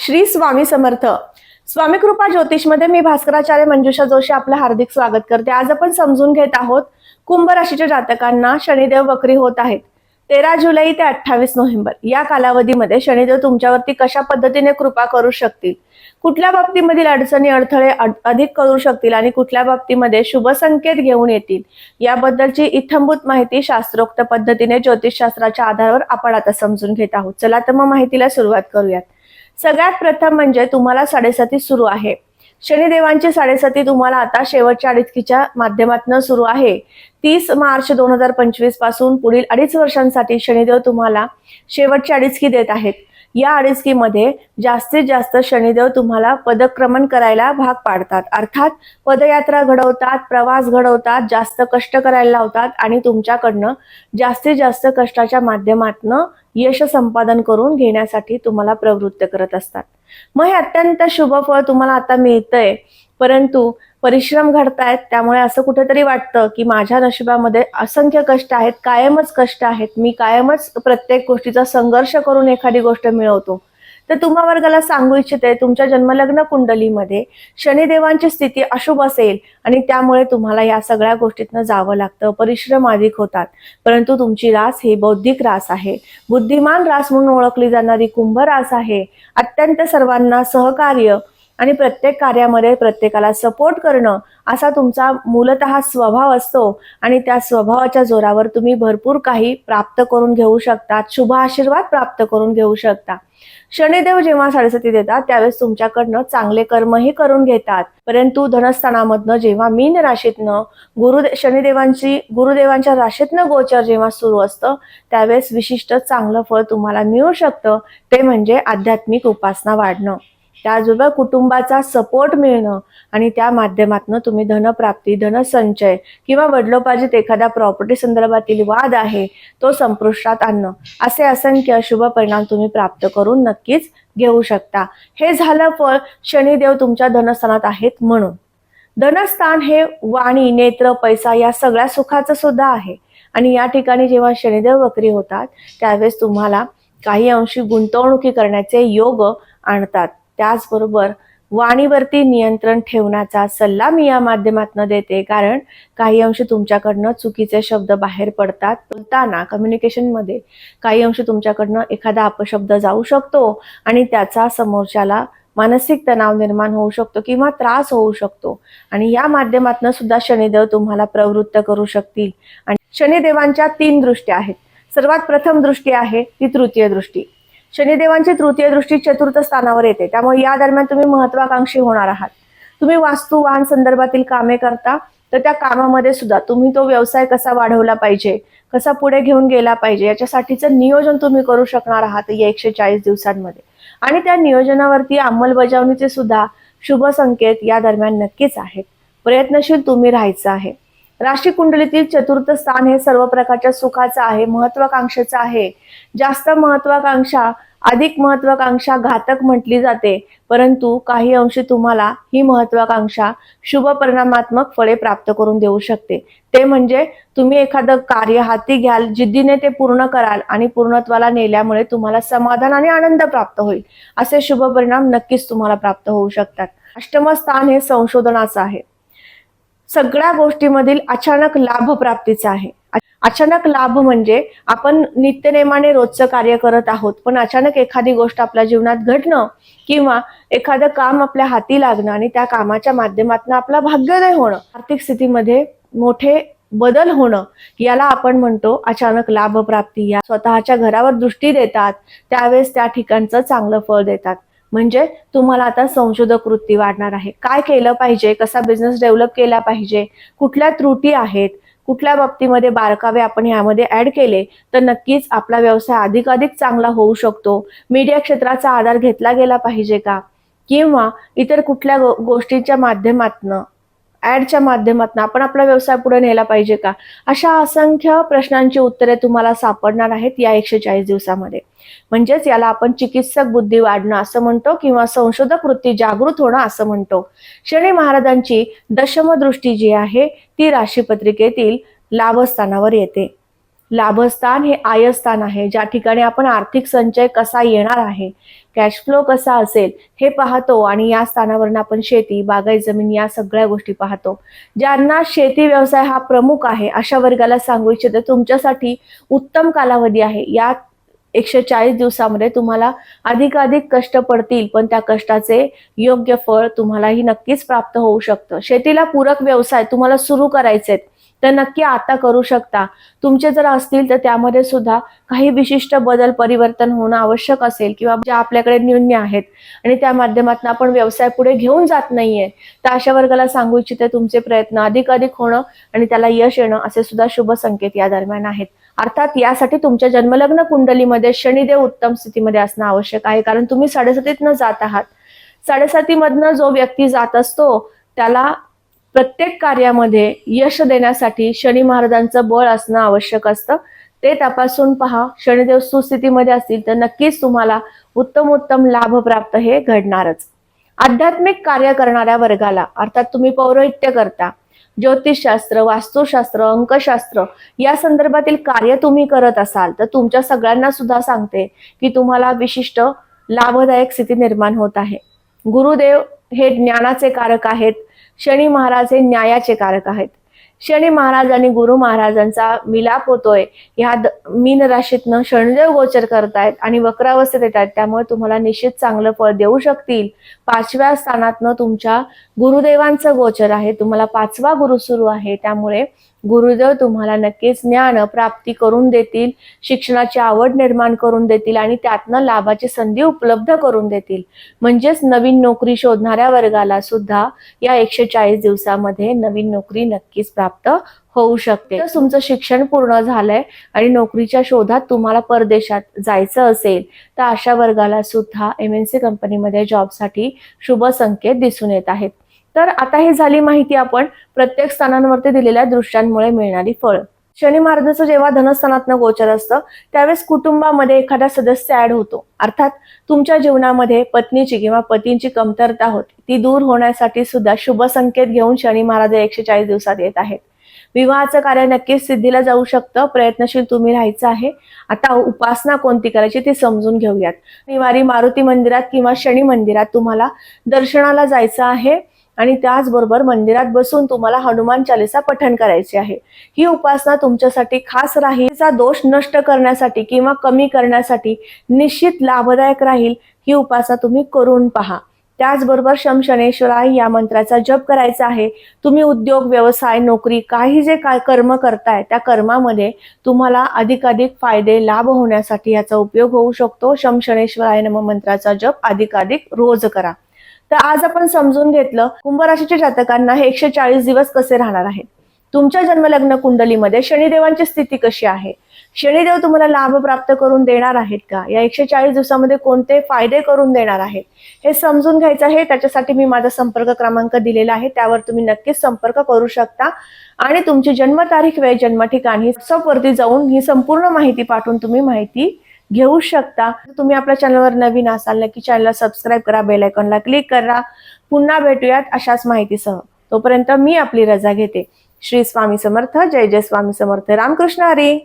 श्री स्वामी समर्थ. स्वामी कृपा ज्योतिषमध्ये मी भास्कराचार्य मंजुषा जोशी आपलं हार्दिक स्वागत करते. आज आपण समजून घेत आहोत कुंभ राशीच्या जातकांना शनिदेव वक्री होत आहेत. तेरा जुलै ते अठ्ठावीस नोव्हेंबर या कालावधीमध्ये शनिदेव तुमच्यावरती कशा पद्धतीने कृपा करू शकतील? कुठल्या बाबतीमधील अडचणी अडथळे अधिक करू शकतील आणि कुठल्या बाबतीमध्ये शुभ संकेत घेऊन येतील? याबद्दलची इत्थंभूत माहिती शास्त्रोक्त पद्धतीने ज्योतिषशास्त्राच्या आधारावर आपण आता समजून घेत आहोत. चला तर मग माहितीला सुरुवात करूयात. सगळ्यात प्रथम म्हणजे तुम्हाला साडेसाती सुरू आहे. शनिदेवांची साडेसाती तुम्हाला आता शेवटच्या अडीचकीच्या माध्यमातून सुरू आहे. तीस मार्च दोन हजार पंचवीसपासून पुढील अडीच वर्षांसाठी शनिदेव तुम्हाला शेवटची अडीचकी देत आहेत. या अडीचकीमध्ये जास्तीत जास्त शनिदेव तुम्हाला पदक्रमण करायला भाग पाडतात. अर्थात पदयात्रा घडवतात प्रवास घडवतात जास्त कष्ट करायला लावतात आणि तुमच्याकडनं जास्तीत जास्त कष्टाच्या माध्यमातनं यश संपादन करून घेण्यासाठी तुम्हाला प्रवृत्त करत असतात. मग हे अत्यंत शुभ फळ तुम्हाला आता मिळतंय. परंतु परिश्रम घडतायत त्यामुळे असं कुठेतरी वाटतं की माझ्या नशिबामध्ये असंख्य कष्ट आहेत कायमच कष्ट आहेत. मी कायमच प्रत्येक गोष्टीचा संघर्ष करून एखादी गोष्ट मिळवतो. तर तुम्हा वर्गाला सांगू इच्छिते तुमच्या जन्मलग्न कुंडलीमध्ये शनिदेवांची स्थिती अशुभ असेल आणि त्यामुळे तुम्हाला या सगळ्या गोष्टीतनं जावं लागतं. परिश्रम अधिक होतात. परंतु तुमची रास ही बौद्धिक रास आहे. बुद्धिमान रास म्हणून ओळखली जाणारी कुंभ रास आहे. अत्यंत सर्वांना सहकार्य आणि प्रत्येक कार्यामध्ये प्रत्येकाला सपोर्ट करणं असा तुमचा मूलत स्वभाव असतो. आणि त्या स्वभावाच्या जोरावर तुम्ही भरपूर काही प्राप्त करून घेऊ शकतात शुभ आशीर्वाद प्राप्त करून घेऊ शकता. शनिदेव जेव्हा साडेसाती देतात त्यावेळेस तुमच्याकडनं चांगले कर्मही करून घेतात. परंतु धनस्थानामधनं जेव्हा मीन राशीतनं गुरु शनिदेवांची गुरुदेवांच्या राशीतनं गोचर जेव्हा सुरू असतं त्यावेळेस विशिष्ट चांगलं फळ तुम्हाला मिळू शकतं. ते म्हणजे आध्यात्मिक उपासना वाढणं. त्याचबरोबर कुटुंबाचा सपोर्ट मिळणं आणि त्या माध्यमातून तुम्ही धनप्राप्ती धनसंचय किंवा वडिलोपार्जित एखाद्या प्रॉपर्टी संदर्भातील वाद आहे तो संपुष्टात आणणं असे असंख्य शुभ परिणाम तुम्ही प्राप्त करून नक्कीच घेऊ शकता. हे झालं फळ शनिदेव तुमच्या धनस्थानात आहेत म्हणून. धनस्थान हे वाणी नेत्र पैसा या सगळ्या सुखाचं सुद्धा आहे. आणि या ठिकाणी जेव्हा शनिदेव वक्री होतात त्यावेळेस तुम्हाला काही अंशी गुंतवणुकी करण्याचे योग आणतात. त्याचबरोबर वाणीवरती नियंत्रण ठेवण्याचा सल्ला मी या माध्यमातून देते. कारण काही अंश तुमच्याकडनं चुकीचे शब्द बाहेर पडतात बोलताना कम्युनिकेशनमध्ये काही अंश तुमच्याकडनं एखादा अपशब्द जाऊ शकतो आणि त्याचा समोरच्याला मानसिक तणाव निर्माण होऊ शकतो किंवा त्रास होऊ शकतो. आणि या माध्यमातून सुद्धा शनिदेव तुम्हाला प्रवृत्त करू शकतील. आणि शनिदेवांच्या तीन दृष्ट्या आहेत. सर्वात प्रथम दृष्टी आहे ती तृतीय दृष्टी. शनिदेवांची तृतीय दृष्टी चतुर्थ स्थानावर येते. त्यामुळे या दरम्यान तुम्ही महत्वाकांक्षी होणार आहात. तुम्ही वास्तू वाहन संदर्भातील कामे करता तर त्या कामामध्ये सुद्धा तुम्ही तो व्यवसाय कसा वाढवला पाहिजे कसा पुढे घेऊन गेला पाहिजे याच्यासाठीचं नियोजन तुम्ही करू शकणार आहात या एकशे चाळीस दिवसांमध्ये. आणि त्या नियोजनावरती अंमलबजावणीचे सुद्धा शुभ संकेत या दरम्यान नक्कीच आहेत. प्रयत्नशील तुम्ही राहायचं आहे. राशी कुंडलीतील चतुर्थ स्थान हे सर्व प्रकारच्या सुखाचं आहे महत्वाकांक्षेचं आहे. जास्त महत्वाकांक्षा अधिक महत्वाकांक्षा घातक म्हटली जाते परंतु काही अंशी तुम्हाला ही महत्वाकांक्षा शुभ परिणामात्मक फळे प्राप्त करून देऊ शकते. ते म्हणजे तुम्ही एखादं कार्य हाती घ्याल जिद्दीने ते पूर्ण कराल आणि पूर्णत्वाला नेल्यामुळे तुम्हाला समाधान आणि आनंद प्राप्त होईल. असे शुभ परिणाम नक्कीच तुम्हाला प्राप्त होऊ शकतात. अष्टम स्थान हे संशोधनाचं आहे. सगळ्या गोष्टीमधील अचानक लाभ प्राप्तीचा आहे. अचानक लाभ म्हणजे आपण नित्यनेमाने रोजचं कार्य करत आहोत पण अचानक एखादी गोष्ट आपल्या जीवनात घडणं किंवा एखादं काम आपल्या हाती लागणं आणि त्या कामाच्या माध्यमातून आपला भाग्योदय होणं आर्थिक स्थितीमध्ये मोठे बदल होणं याला आपण म्हणतो अचानक लाभ प्राप्ती. या स्वतःच्या घरावर दृष्टी देतात त्यावेळेस त्या ठिकाणचं चांगलं फळ देतात. म्हणजे तुम्हाला आता संशोधक वृत्ती वाढणार आहे. काय केलं पाहिजे? कसा बिझनेस डेव्हलप केला पाहिजे? कुठल्या त्रुटी आहेत? कुठल्या बाबतीमध्ये बारकावे आपण यामध्ये ऍड केले? तर नक्कीच आपला व्यवसाय अधिकाधिक चांगला होऊ शकतो. मीडिया क्षेत्राचा आधार घेतला गेला पाहिजे का? किंवा इतर कुठल्या गो- गोष्टींच्या माध्यमातनं ऍडच्या माध्यमातून आपण आपला व्यवसाय पुढे नेला पाहिजे का? अशा असंख्य प्रश्नांची उत्तरे तुम्हाला सापडणार आहेत या एकशे चाळीस दिवसामध्ये. म्हणजेच याला आपण चिकित्सक बुद्धी वाढणं असं म्हणतो किंवा संशोधक वृत्ती जागृत होणं असं म्हणतो. शनी महाराजांची दशम दृष्टी जी आहे ती राशीपत्रिकेतील लाभस्थानावर येते. लाभस्थान हे आयस्थान आहे. ज्या ठिकाणी आपण आर्थिक संचय कसा येणार आहे कॅश फ्लो कसा असेल हे पाहतो आणि या स्थानावरून आपण शेती बागायत जमीन या सगळ्या गोष्टी पाहतो. ज्यांना शेती व्यवसाय हा प्रमुख आहे अशा वर्गाला सांगू इच्छिते. तुमच्यासाठी उत्तम कालावधी आहे. या एकशे चाळीस दिवसामध्ये तुम्हाला अधिकाधिक कष्ट पडतील पण त्या कष्टाचे योग्य फळ तुम्हालाही नक्कीच प्राप्त होऊ शकतं. शेतीला पूरक व्यवसाय तुम्हाला सुरू करायचे आहेत तर नक्की आता करू शकता. तुमचे जर असतील तर त्यामध्ये सुद्धा काही विशिष्ट बदल परिवर्तन होणं आवश्यक असेल किंवा ज्या आपल्याकडे न्यून्य आहेत आणि त्या माध्यमातून आपण व्यवसाय पुढे घेऊन जात नाहीये तर अशा वर्गाला सांगू इच्छिते तुमचे प्रयत्न अधिक अधिक होणं आणि त्याला यश येणं असे सुद्धा शुभ संकेत या दरम्यान आहेत. अर्थात यासाठी तुमच्या जन्मलग्न कुंडलीमध्ये शनिदेव उत्तम स्थितीमध्ये असणं आवश्यक आहे कारण तुम्ही साडेसातीतनं जात आहात. साडेसातीमधनं जो व्यक्ती जात असतो त्याला प्रत्येक कार्यामध्ये यश देण्यासाठी शनी महाराजांचं बळ असणं आवश्यक असतं. ते तपासून पहा. शनिदेव सुस्थितीमध्ये असतील तर नक्कीच तुम्हाला उत्तम उत्तम लाभ प्राप्त हे घडणारच. आध्यात्मिक कार्य करणाऱ्या वर्गाला अर्थात तुम्ही पौरोहित्य करता ज्योतिषशास्त्र वास्तुशास्त्र अंकशास्त्र या संदर्भातील कार्य तुम्ही करत असाल तर तुमच्या सगळ्यांना सुद्धा सांगते की तुम्हाला विशिष्ट लाभदायक स्थिती निर्माण होत आहे. गुरुदेव हे ज्ञानाचे कारक आहेत. शनी महाराज हे न्यायाचे कारक आहेत. शनी महाराज आणि गुरु महाराजांचा मिलाप होतोय. ह्या द- मीन राशीतनं शनिदेव गोचर करतायत आणि वक्रावस्थेत येत आहेत त्यामुळे तुम्हाला निश्चित चांगलं फळ देऊ शकतील. पाचव्या स्थानातनं तुमच्या गुरुदेवांचं गोचर आहे. तुम्हाला पाचवा गुरु सुरू आहे. त्यामुळे गुरुदेव तुम्हाला नक्कीच ज्ञान प्राप्ती करून देतील शिक्षणाची आवड निर्माण करून देतील आणि त्यातनं लाभाची संधी उपलब्ध करून देतील. म्हणजेच नवीन नोकरी शोधणाऱ्या वर्गाला सुद्धा या एकशे चाळीस दिवसामध्ये नवीन नोकरी नक्कीच प्राप्त होऊ शकते. तुमचं शिक्षण पूर्ण झालंय आणि नोकरीच्या शोधात तुम्हाला परदेशात जायचं असेल तर अशा वर्गाला सुद्धा एम एन सी कंपनीमध्ये जॉबसाठी शुभ संकेत दिसून येत आहेत. तर आता ही झाली माहिती आपण प्रत्येक स्थानांवरती दिलेल्या दृश्यांमुळे मिळणारी फळ. शनी महाराजांचं जेव्हा धनस्थानातनं गोचर असतं त्यावेळेस कुटुंबामध्ये एखादा सदस्य ऍड होतो. अर्थात तुमच्या जीवनामध्ये पत्नीची किंवा पतींची कमतरता होती ती दूर होण्यासाठी सुद्धा शुभ संकेत घेऊन शनी महाराज एकशे चाळीस दिवसात येत आहेत. विवाहाचं कार्य नक्कीच सिद्धीला जाऊ शकतं प्रयत्नशील तुम्ही राहायचं आहे. आता उपासना कोणती करायची ती समजून घेऊयात. शनिवारी मारुती मंदिरात किंवा शनी मंदिरात तुम्हाला दर्शनाला जायचं आहे. आणि त्याचबरोबर मंदिरात बसून तुम्हाला हनुमान चालिसा पठण करायचे आहे. ही उपासना तुमच्यासाठी खास राहील. दोष नष्ट करण्यासाठी किंवा कमी करण्यासाठी निश्चित लाभदायक राहील. ही उपासना तुम्ही करून पहा. त्याचबरोबर शमशनेश्वराय या मंत्राचा जप करायचा आहे. तुम्ही उद्योग व्यवसाय नोकरी काही जे काय कर्म करताय त्या कर्मामध्ये तुम्हाला अधिकाधिक फायदे लाभ होण्यासाठी याचा उपयोग होऊ शकतो. शमशनेश्वराय नम मंत्राचा जप अधिकाधिक रोज करा. तर आज आपण समजून घेतलं कुंभ राशीच्या जातकांना हे एकशे चाळीस दिवस कसे राहणार आहेत? तुमच्या जन्मलग्न कुंडलीमध्ये शनिदेवांची स्थिती कशी आहे? शनिदेव तुम्हाला लाभ प्राप्त करून देणार आहेत का? या एकशे चाळीस दिवसामध्ये कोणते फायदे करून देणार आहेत? हे समजून घ्यायचं आहे. त्याच्यासाठी मी माझा संपर्क क्रमांक दिलेला आहे. त्यावर तुम्ही नक्कीच संपर्क करू शकता. आणि तुमची जन्मतारीख वेळ जन्म ही वरती जाऊन ही संपूर्ण माहिती पाठवून तुम्ही माहिती घेऊ शकता. तुम्ही आपल्या चॅनलवर नवीन असाल नक्की चॅनलला सबस्क्राईब करा बेल आयकॉनला क्लिक करा. पुन्हा भेटूयात अशाच माहितीसह. तोपर्यंत मी आपली रजा घेते. श्री स्वामी समर्थ जय जय स्वामी समर्थ. रामकृष्ण हरी!